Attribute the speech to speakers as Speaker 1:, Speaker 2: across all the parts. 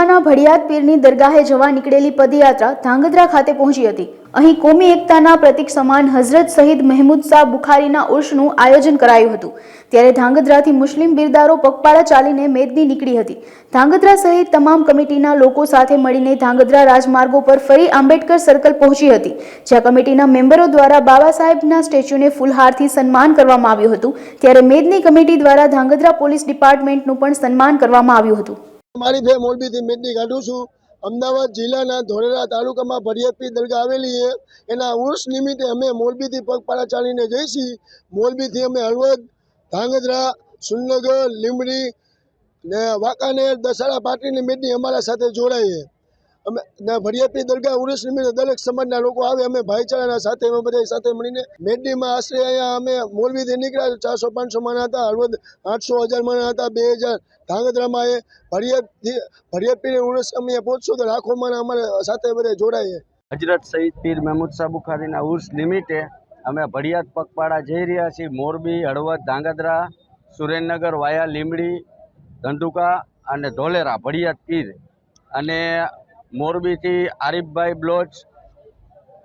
Speaker 1: ધંધુકાના ભડિયાત પીરની દરગાહે જવા નીકળેલી પદયાત્રા ધાંગધ્રા ખાતે પહોંચી હતી. અહીં કોમી એકતાના પ્રતિક સમાન હઝરત શહીદ મહેમૂદ શાહ બુખારીના ઉર્ષનું આયોજન કરાયું હતું. ત્યારે ધાંગધ્રાથી મુસ્લિમ બિરદારો પગપાળા ચાલીને મેદની નીકળી હતી. ધાંગધ્રા સહિત તમામ કમિટીના લોકો સાથે મળીને ધાંગધ્રા રાજમાર્ગો પર ફરી આંબેડકર સર્કલ પહોંચી હતી. જ્યાં કમિટીના મેમ્બરો દ્વારા બાબા સાહેબના સ્ટેચ્યુને ફૂલહારથી સન્માન કરવામાં આવ્યું હતું. ત્યારે મેદની કમિટી દ્વારા ધાંગધ્રા પોલીસ ડિપાર્ટમેન્ટનું પણ સન્માન કરવામાં આવ્યું હતું.
Speaker 2: મારી બે મોરબીથી મેદની કાઢું છું. અમદાવાદ જિલ્લાના ધોરેરા તાલુકામાં ભરિયતપી દરગાહ આવેલી છે. એના ઉર્સ નિમિત્તે અમે મોરબીથી પગપાળા ચાલીને જઈશી. મોરબીથી અમે હળવદ, ધાંગધ્રા સુરનગર લીમડી ને વાંકાનેર, દસાડા પાટીની મેદની અમારા સાથે જોડાય છે અમે ને ભરિયતપી દરગાહ ઉર્સ નિમિત્તે દરેક સમાજના લોકો આવે, અમે ભાઈચારાના સાથે, અમે બધા સાથે મળીને મેદનીમાં આશરે અહીંયા અમે મોરબીથી નીકળ્યા ચારસો, પાંચસો માણા હતા, હળવદ આઠસો, હજાર માણા હતા, બે હજાર. ધાંગધ્રામાં એ ભરિયતથી ભરિયતપીની ઉર્સ અમે પહોંચશું તો લાખો માણા અમારે સાથે બધા જોડાઈએ
Speaker 3: હજરત સઈદ પીર મહેમૂદ શાહ બુખારીના ઉર્સ નિમિત્તે અમે ભડિયાત પગપાળા જઈ રહ્યા છીએ. મોરબી, હળવદ, ધાંગધ્રા, સુરેન્દ્રનગર, વાયા, લીંબડી, ધંધુકા અને ધોલેરા ભડિયાત પીર. અને મોરબીથી આરીફભાઈ બ્લોચ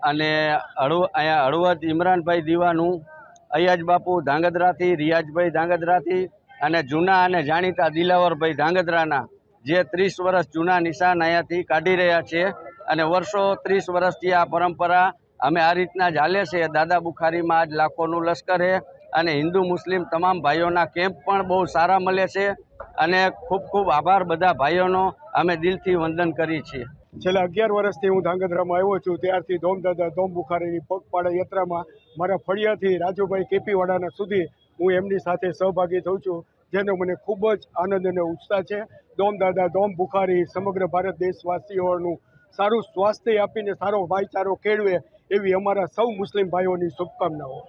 Speaker 3: અને હળવ, અહીંયા હળવદ ઇમરાનભાઈ દીવાનું, અયાજ બાપુ ધાંગધ્રાથી, રિયાજભાઈ ધાંગધ્રાથી અને જૂના અને જાણીતા દિલાવરભાઈ ધાંગધ્રાના જે ત્રીસ વર્ષ જૂના નિશાન અહીંયાથી કાઢી રહ્યા છે અને વર્ષો ત્રીસ વર્ષથી આ પરંપરા અમે આ રીતના હાલે છે. દાદા બુખારીમાં આજ લાખોનું લશ્કર છે અને હિન્દુ મુસ્લિમ તમામ ભાઈઓના કેમ્પ પણ બહુ સારા મળે છે. અને ખૂબ ખૂબ આભાર બધા ભાઈઓનો. અમે દિલથી વંદન કરી છીએ.
Speaker 4: છેલ્લા અગિયાર વર્ષથી હું ધાંગધ્રામાં આવ્યો છું. ત્યારથી ધોમ દાદા ધોમ બુખારીની પગપાળા યાત્રામાં મારા ફળિયાથી રાજુભાઈ કેપીવાડાના સુધી હું એમની સાથે સહભાગી થઉં છું, જેનો મને ખૂબ જ આનંદ અને ઉત્સાહ છે. દોમ દાદા દોમ બુખારી સમગ્ર ભારત દેશવાસીઓનું સારું સ્વાસ્થ્ય આપીને સારો ભાઈચારો કેળવે એવી અમારા સૌ મુસ્લિમ ભાઈઓની શુભકામનાઓ.